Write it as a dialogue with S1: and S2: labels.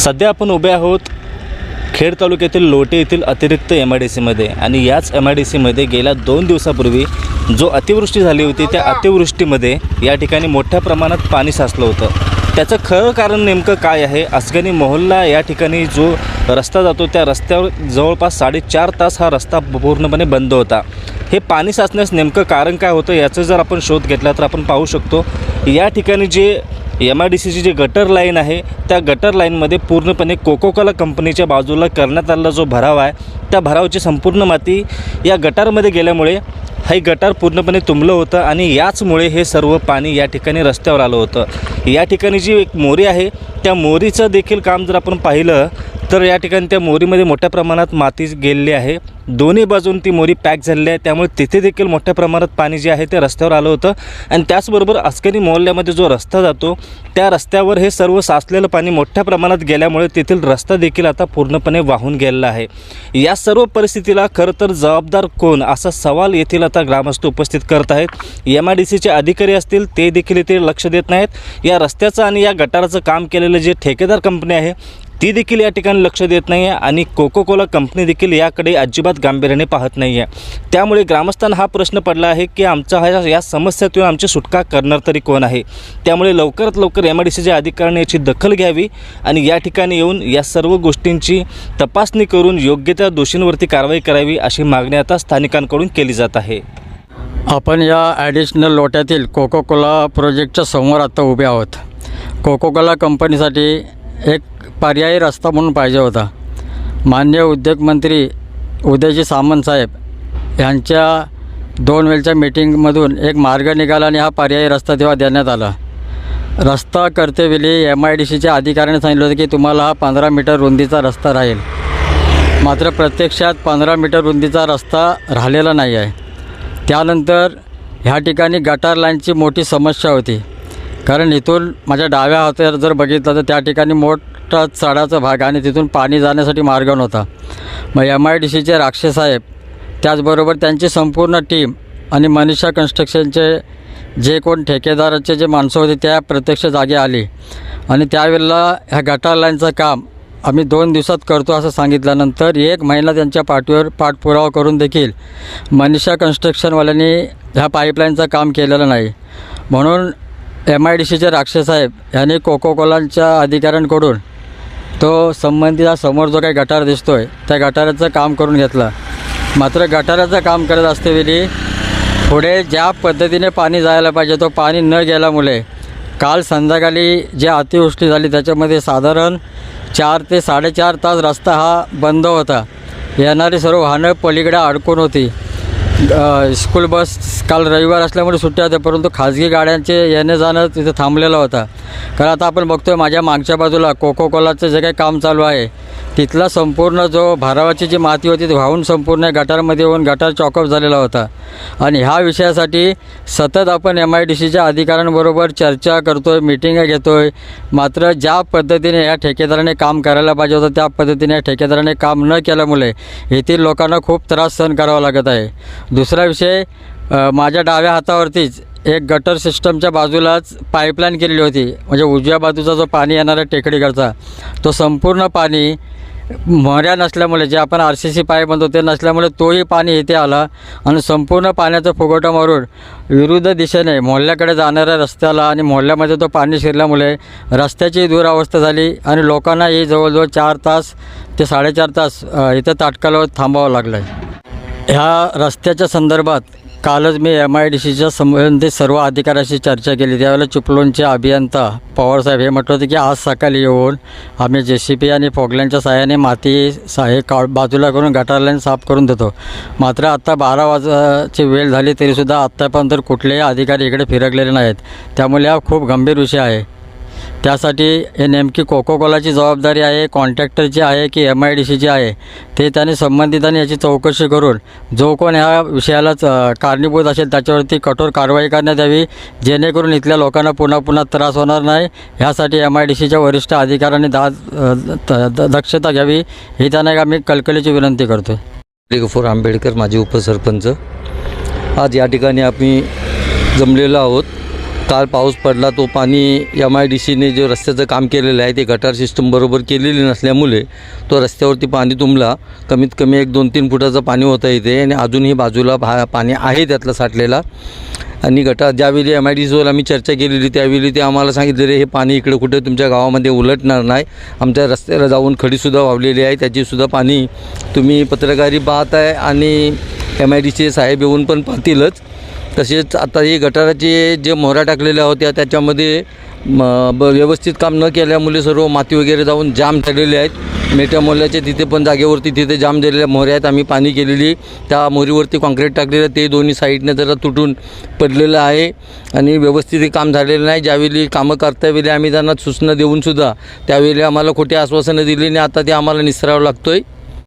S1: सध्या आपण उभे आहोत खेड तालुक्यातील लोटे येथील अतिरिक्त एम आय डी सीमध्ये आणि याच एम आय डी सीमध्ये गेल्या दोन दिवसापूर्वी जो अतिवृष्टी झाली होती त्या अतिवृष्टीमध्ये या ठिकाणी मोठ्या प्रमाणात पाणी साचलं होतं. त्याचं खरं कारण नेमकं काय आहे? असगनी मोहल्ला या ठिकाणी जो रस्ता जातो त्या रस्त्यावर जवळपास साडेचार तास हा रस्ता पूर्णपणे बंद होता. हे पाणी साचण्यास नेमकं कारण काय होतं याचं जर आपण शोध घेतला तर आपण पाहू शकतो. या ठिकाणी जे एम आय डी सीची जी गटर लाईन आहे. त्या गटर लाईनमध्ये पूर्णपणे कोकोकोला कंपनीच्या बाजूला करण्यात आलेला जो भराव आहे त्या भरावची संपूर्ण माती या गटारमध्ये गेल्यामुळे हे गटार पूर्णपणे तुंबलं होतं आणि याचमुळे हे सर्व पाणी या ठिकाणी रस्त्यावर आलं होतं. या ठिकाणी जी एक मोरी आहे त्या मोरीचं देखील काम जर आपण पाहिलं तर या ठिकाणी त्या मोरीमध्ये मोठ्या प्रमाणात माती गेलेली आहे. दोन्ही बाजून ती मोरी पॅक झालेली आहे. त्यामुळे तिथे देखील मोठ्या प्रमाणात पाणी जे आहे ते रस्त्यावर आलं होतं. आणि त्याचबरोबर अस्करी मोहल्ल्यामध्ये जो रस्ता जातो त्या रस्त्यावर हे सर्व साचलेलं पाणी मोठ्या प्रमाणात गेल्यामुळे तेथील रस्ता देखील आता पूर्णपणे वाहून गेलेला आहे. या सर्व परिस्थितीला खरं तर जबाबदार कोण असा सवाल येथील आता ग्रामस्थ उपस्थित करत आहेत. एम आय डी सीचे अधिकारी असतील ते देखील इथे लक्ष देत नाहीत. या रस्त्याचं आणि या गटाराचं काम केलेलं जे ठेकेदार कंपनी आहे ती देखील या ठिकाणी लक्ष देत नाही आहे आणि कोको कोला कंपनी देखील याकडे अजिबात गांभीर्याने पाहत नाही आहे त्यामुळे ग्रामस्थांना हा प्रश्न पडला आहे की आमचा हा या समस्यातून आमची सुटका करणार तरी कोण आहे? त्यामुळे लवकरात लवकर एम आय डी सीच्या अधिकाऱ्यांनी याची दखल घ्यावी आणि या ठिकाणी येऊन या सर्व गोष्टींची तपासणी करून योग्य त्या दोषींवरती कारवाई करावी अशी मागणी आता स्थानिकांकडून केली जात आहे.
S2: आपण या ॲडिशनल लोट्यातील कोको कोला प्रोजेक्टच्या समोर आता उभे आहोत. कोको कोला कंपनीसाठी एक पर्यायी रस्ता म्हणून पाहिजे होता. मान्य उद्योगमंत्री उदयजी सामंत साहेब यांच्या दोन वेळच्या मीटिंगमधून एक मार्ग निघाला आणि हा पर्यायी रस्ता तेव्हा देण्यात आला. रस्ता करतेवेळी एम आय डी सीच्या अधिकाऱ्याने सांगितलं होतं की तुम्हाला हा पंधरा मीटर रुंदीचा रस्ता राहील. मात्र प्रत्यक्षात पंधरा मीटर रुंदीचा रस्ता राहिलेला नाही आहे त्यानंतर ह्या ठिकाणी गटार लाईनची मोठी समस्या होती. कारण इथून माझ्या डाव्या हातावर जर बघितलं तर त्या ठिकाणी मोठा चढाचा भाग आणि तिथून पाणी जाण्यासाठी मार्ग नव्हता. मग एम आय डी सीचे राक्षसाहेब त्याचबरोबर त्यांची संपूर्ण टीम आणि मनीषा कन्स्ट्रक्शनचे जे कोण ठेकेदाराचे जे माणसं होते त्या प्रत्यक्ष जागे आली. आणि त्यावेळेला ह्या गटार लाईनचं काम आम्ही दोन दिवसात करतो असं सांगितल्यानंतर एक महिना त्यांच्या पाठीवर पाठपुरावा करून देखील मनीषा कन्स्ट्रक्शनवाल्यांनी ह्या पाईपलाईनचं काम केलेलं नाही. म्हणून एम आय डी सीचे राक्षसाहेब यांनी कोको कोलांच्या अधिकाऱ्यांकडून तो संबंधित हा समोर जो काही गटार दिसतो आहे त्या गटाराचं काम करून घेतलं. मात्र गटाराचं काम करत असतेवेळी पुढे ज्या पद्धतीने पाणी जायला पाहिजे तो पाणी न गेल्यामुळे काल संध्याकाळी जी अतिवृष्टी झाली त्याच्यामध्ये साधारण चार ते साडेचार तास रस्ता हा बंद होता. येणारी सर्व वाहनं पलीकडे अडकून होती. स्कूल बस काल रविवार असल्यामुळे सुट्ट्या होत्या परंतु खाजगी गाड्यांचे येणं जाणं तिथं थांबलेलं होता. कारण आता आपण बघतोय माझ्या मागच्या बाजूला कोको कोलाचं जे काही काम चालू आहे तिथला संपूर्ण जो भारावाची जी माती होती ती वाहून संपूर्ण गटारमध्ये येऊन गटार चॉकअप झालेला होता. आणि ह्या विषयासाठी सतत आपण एम आय डी सीच्या अधिकाऱ्यांबरोबर चर्चा करतो आहे मिटिंगा घेतो आहे मात्र ज्या पद्धतीने या ठेकेदाराने काम करायला पाहिजे होतं त्या पद्धतीने या ठेकेदाराने काम न केल्यामुळे येथील लोकांना खूप त्रास सहन करावा लागत आहे. दुसरा विषय माझ्या डाव्या हातावरतीच एक गटर सिस्टमच्या बाजूलाच पाईपलाईन केलेली होती. म्हणजे उजव्या बाजूचा जो पाणी येणारा टेकडीकडचा तो संपूर्ण पाणी मोहऱ्या नसल्यामुळे जे आपण आर सी सी पाईप म्हणतो ते नसल्यामुळे तोही पाणी इथे आला आणि संपूर्ण पाण्याचा फुगवटा मारून विरुद्ध दिशेने मोहल्ल्याकडे जाणाऱ्या रस्त्याला आणि मोहल्ल्यामध्ये तो पाणी शिरल्यामुळे रस्त्याची दुरावस्था झाली आणि लोकांनाही जवळजवळ चार तास ते साडेचार तास इथं ताटकाला थांबावं लागलं आहे ह्या रस्त्याच्या संदर्भात कालच मी एम आय डी सीच्या संबंधित सर्व अधिकाऱ्याशी चर्चा केली. त्यावेळेला चिपळूणचे अभियंता पवारसाहेब हे म्हटलं होतं की आज सकाळी येऊन आम्ही जे सी पी आणि फोगल्यांच्या सहाय्याने माती सा हे का बाजूला करून गटार लाईन साफ करून देतो. मात्र आत्ता बारा वाजाची वेळ झाली तरीसुद्धा आत्तापर्यंत कुठलेही अधिकारी इकडे फिरकलेले नाहीत. त्यामुळे हा खूप गंभीर विषय आहे. त्यासाठी हे नेमकी कोको कोलाची जबाबदारी आहे कॉन्ट्रॅक्टरची आहे की एम आय डी सीची आहे ते त्याने संबंधितांनी याची चौकशी करून जो कोण ह्या विषयाला च- कारणीभूत असेल त्याच्यावरती कठोर कारवाई करण्यात यावी जेणेकरून इथल्या लोकांना पुन्हा पुन्हा त्रास होणार नाही. ह्यासाठी एम आय डी सीच्या वरिष्ठ अधिकाऱ्यांनी दा द- द- दक्षता घ्यावी ही त्यांना एक आम्ही कलकलीची विनंती करतो आहे
S3: गफूर आंबेडकर माजी उपसरपंच. आज या ठिकाणी आम्ही जमलेलो आहोत. काल पाऊस पडला तो पाणी एम आय डी सीने जे रस्त्याचं काम केलेलं आहे ते गटार सिस्टम बरोबर केलेली नसल्यामुळे तो रस्त्यावरती पाणी तुंबला. कमीत कमी एक दोन तीन फुटाचं पाणी होतं इथे आणि अजूनही बाजूला भा पाणी आहे त्यातलं साठलेला. आणि गटार ज्यावेळी एम आय डी सीवर आम्ही चर्चा केलेली त्यावेळी ते आम्हाला सांगितलेले हे पाणी इकडे कुठे तुमच्या गावामध्ये उलटणार नाही. आमच्या रस्त्याला जाऊन खडीसुद्धा वावलेली आहे. त्याचीसुद्धा पाणी तुम्ही पत्रकारी पाहताय आणि एम आय डी सी साहेब येऊन पण पाहतीलच. तसेच आता हे गटाराचे जे मोहऱ्या टाकलेल्या होत्या त्याच्यामध्ये ब व्यवस्थित काम न केल्यामुळे सर्व माती वगैरे जाऊन जाम झालेले आहेत. मेट्या मोल्याच्या तिथे पण जागेवरती तिथे जाम झालेल्या मोहऱ्या आहेत. आम्ही पाणी केलेली त्या मोहरीवरती कॉन्क्रीट टाकलेलं ते दोन्ही साईडने जरा तुटून पडलेलं आहे. आणि व्यवस्थित काम झालेलं नाही. ज्यावेळी कामं करतावेळी आम्ही त्यांना सूचना देऊनसुद्धा त्यावेळी आम्हाला खोटी आश्वासनं दिली आणि आता ते आम्हाला निसरावं लागतो आहे